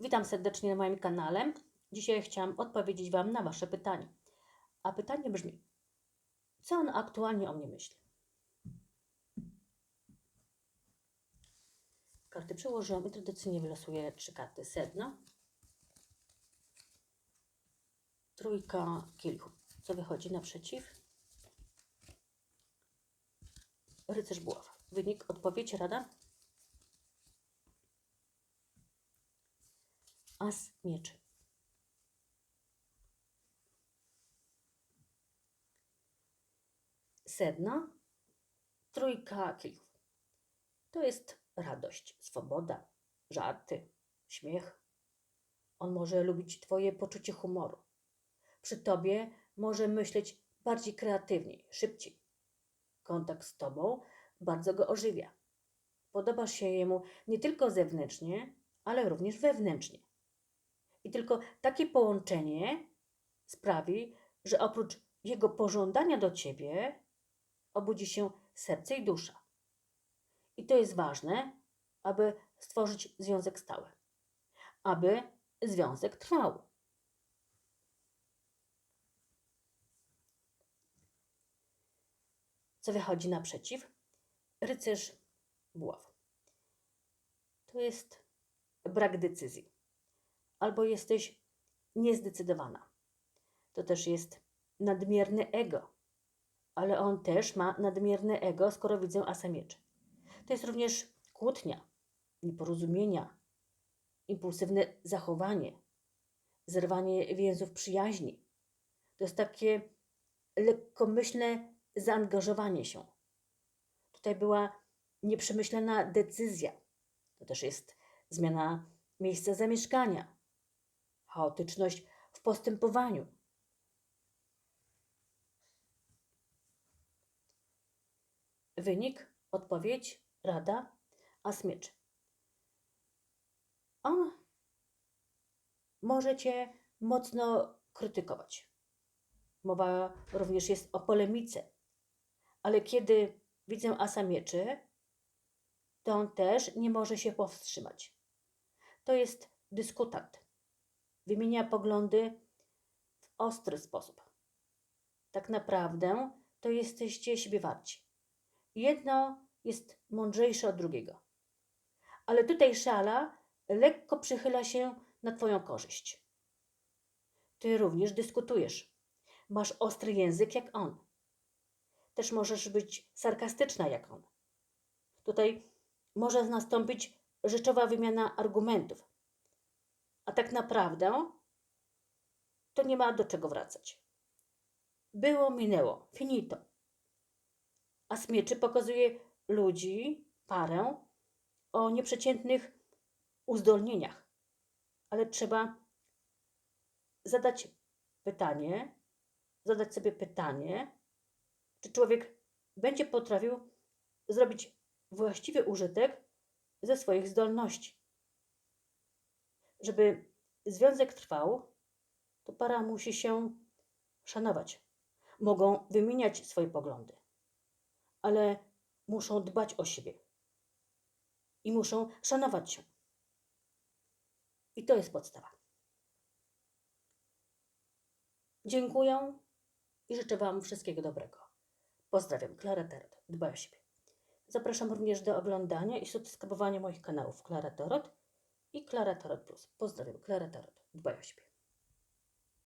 Witam serdecznie na moim kanale. Dzisiaj chciałam odpowiedzieć Wam na Wasze pytanie. A pytanie brzmi: co on aktualnie o mnie myśli? Karty przełożyłam i tradycyjnie wylosuję trzy karty. Sedno, trójka kielichów. Co wychodzi naprzeciw? Rycerz buław. Wynik, odpowiedź, rada? As mieczy. Sedno, trójka kielichów. To jest radość, swoboda, żarty, śmiech. On może lubić Twoje poczucie humoru. Przy Tobie może myśleć bardziej kreatywniej, szybciej. Kontakt z Tobą bardzo go ożywia. Podobasz się jemu nie tylko zewnętrznie, ale również wewnętrznie. I tylko takie połączenie sprawi, że oprócz jego pożądania do ciebie obudzi się serce i dusza. I to jest ważne, aby stworzyć związek stały, aby związek trwał. Co wychodzi naprzeciw? Rycerz buław. To jest brak decyzji albo jesteś niezdecydowana. To też jest nadmierne ego, ale on też ma nadmierne ego, skoro widzę asa mieczy. To jest również kłótnia, nieporozumienia, impulsywne zachowanie, zerwanie więzów przyjaźni. To jest takie lekkomyślne zaangażowanie się. Tutaj była nieprzemyślana decyzja. To też jest zmiana miejsca zamieszkania, chaotyczność w postępowaniu. Wynik, odpowiedź, rada, a smycz. On może cię mocno krytykować. Mowa również jest o polemice. Ale kiedy widzę asa mieczy, to on też nie może się powstrzymać. To jest dyskutant wymienia poglądy w ostry sposób. Tak naprawdę to jesteście siebie warci. Jedno jest mądrzejsze od drugiego. Ale tutaj szala lekko przychyla się na Twoją korzyść. Ty również dyskutujesz. Masz ostry język jak on. Też możesz być sarkastyczna jak on. Tutaj może nastąpić rzeczowa wymiana argumentów a tak naprawdę to nie ma do czego wracać. Było, minęło, finito. A smieczy pokazuje ludzi, parę o nieprzeciętnych uzdolnieniach. Ale trzeba zadać pytanie, zadać sobie pytanie, czy człowiek będzie potrafił zrobić właściwy użytek ze swoich zdolności żeby związek trwał, to para musi się szanować. Mogą wymieniać swoje poglądy, ale muszą dbać o siebie i muszą szanować się. I to jest podstawa. Dziękuję i życzę Wam wszystkiego dobrego. Pozdrawiam, Klara Tarot. Dbaj o siebie. Zapraszam również do oglądania i subskrybowania moich kanałów Klara Tarot i Klara Tarot Plus. Pozdrawiam, Klara Tarot. Dbaj o siebie.